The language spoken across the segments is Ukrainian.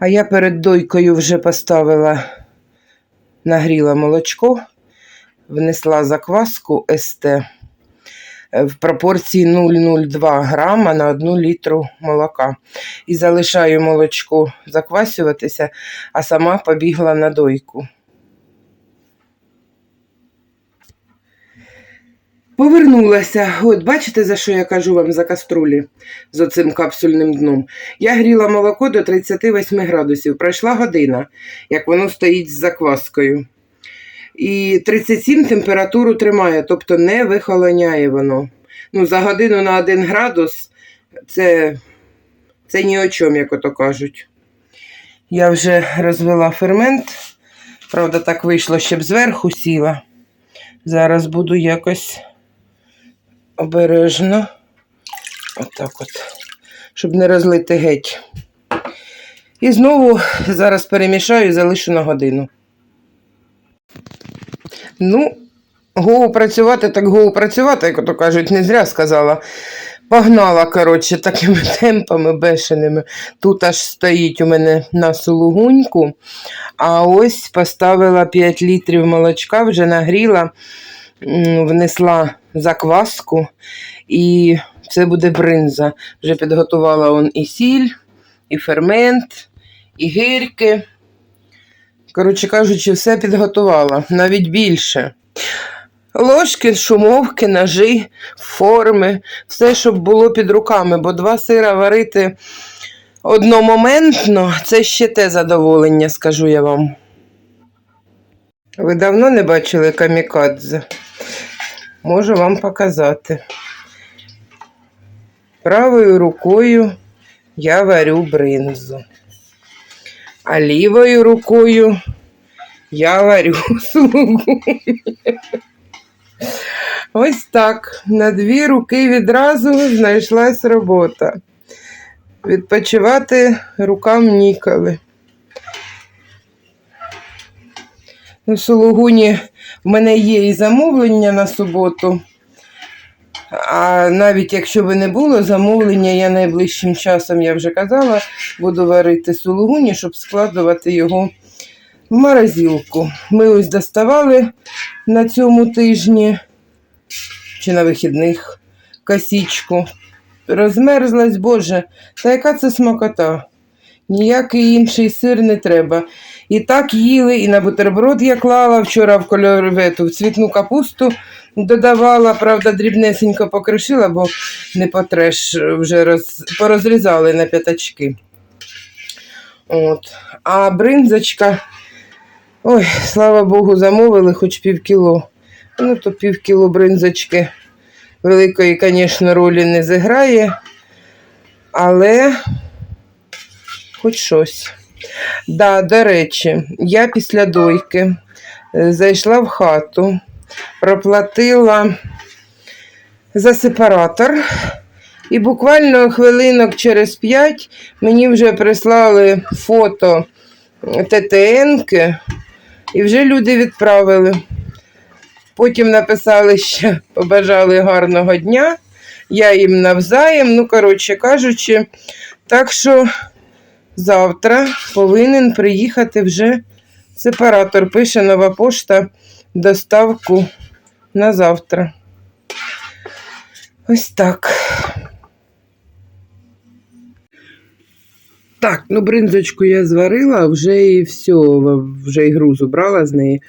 А я перед дойкою вже поставила, нагріла молочко, внесла закваску СТ в пропорції 0,02 грама на 1 літру молока. І залишаю молочко заквасюватися, а сама побігла на дойку. Повернулася. От бачите, за що я кажу вам за каструлі з оцим капсульним дном. Я гріла молоко до 38 градусів. Пройшла година, як воно стоїть з закваскою. І 37 температуру тримає, тобто не вихолоняє воно. Ну, за годину на 1 градус це, це ні о чому, як ото кажуть. Я вже розвела фермент. Правда, так вийшло, щоб зверху сіла. Зараз буду якось обережно. Отак от, щоб не розлити геть. І знову зараз перемішаю і залишу на годину. Ну, гоу працювати, так гоу працювати, як то кажуть, не зря сказала. Погнала, коротше, такими темпами бешеними. Тут аж стоїть у мене на сулугуньку. А ось поставила 5 літрів молочка, вже нагріла, внесла закваску, і це буде бринза. Вже підготувала он і сіль, і фермент, і гирки. Коротше кажучи, все підготувала, навіть більше. Ложки, шумовки, ножи, форми, все, щоб було під руками, бо два сира варити одномоментно це ще те задоволення, скажу я вам. Ви давно не бачили камікадзе? Можу вам показати. Правою рукою я варю бринзу, а лівою рукою я варю слугу. Ось так. На дві руки відразу знайшлась робота. Відпочивати рукам ніколи. У Сологуні в мене є і замовлення на суботу. А навіть якщо би не було замовлення, я найближчим часом, я вже казала, буду варити сулугуні, щоб складувати його в морозилку. Ми ось доставали на цьому тижні чи на вихідних косічку. Розмерзлась, Боже, та яка це смакота? Ніякий інший сир не треба. І так їли, і на бутерброд я клала вчора в кольорвету, в цвітну капусту додавала, правда, дрібнесенько покришила, бо не потреш, вже роз, порозрізали на п'ятачки. От. А бринзочка, ой, слава Богу, замовили хоч пів кіло. Ну, то пів кіло бринзочки великої, звісно, ролі не зіграє, але хоч щось. Да, до речі, я після дойки е, зайшла в хату, проплатила за сепаратор, і буквально хвилинок через п'ять мені вже прислали фото ТТНки, і вже люди відправили. Потім написали ще, побажали гарного дня. Я їм навзаєм, ну, коротше кажучи, так що завтра повинен приїхати вже сепаратор. Пише нова пошта доставку на завтра. Ось так. Так, ну бринзочку я зварила, вже і все, вже і грузу брала з неї.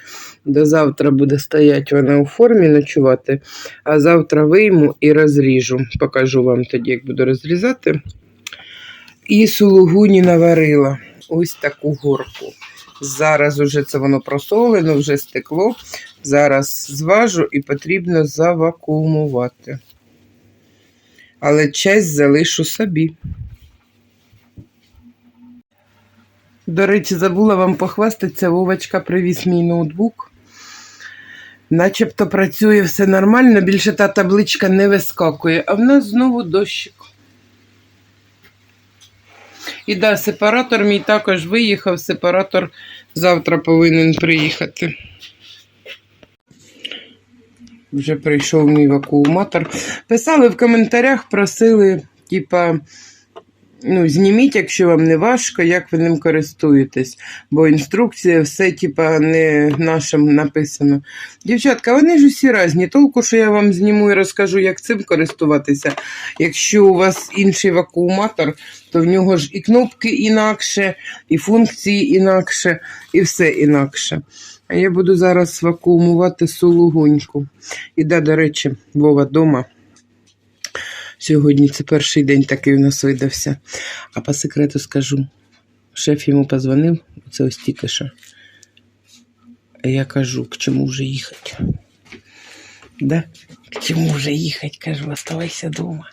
До завтра буде стояти вона у формі ночувати, а завтра вийму і розріжу. Покажу вам тоді, як буду розрізати. І сулугуні наварила ось таку горку. Зараз уже це воно просолено, вже стекло. Зараз зважу і потрібно завакуумувати. Але часть залишу собі. До речі, забула вам похвастатися, Вовочка привіз мій ноутбук. Начебто працює все нормально, більше та табличка не вискакує, а в нас знову дощик. І да, сепаратор мій також виїхав, сепаратор завтра повинен приїхати. Вже прийшов мій вакууматор. Писали в коментарях, просили, типа, ну, зніміть, якщо вам не важко, як ви ним користуєтесь. Бо інструкція, все, типа, не нашим написано. Дівчатка, вони ж усі різні. Толку, що я вам зніму і розкажу, як цим користуватися. Якщо у вас інший вакууматор, то в нього ж і кнопки інакше, і функції інакше, і все інакше. А я буду зараз вакуумувати сулугуньку. І до речі, Вова дома. Сьогодні це перший день такий у нас видався. А по секрету скажу. Шеф йому позвонив, це ось тільки що. Я кажу, к чому вже їхати? Да? К чому вже їхати? Кажу, оставайся вдома.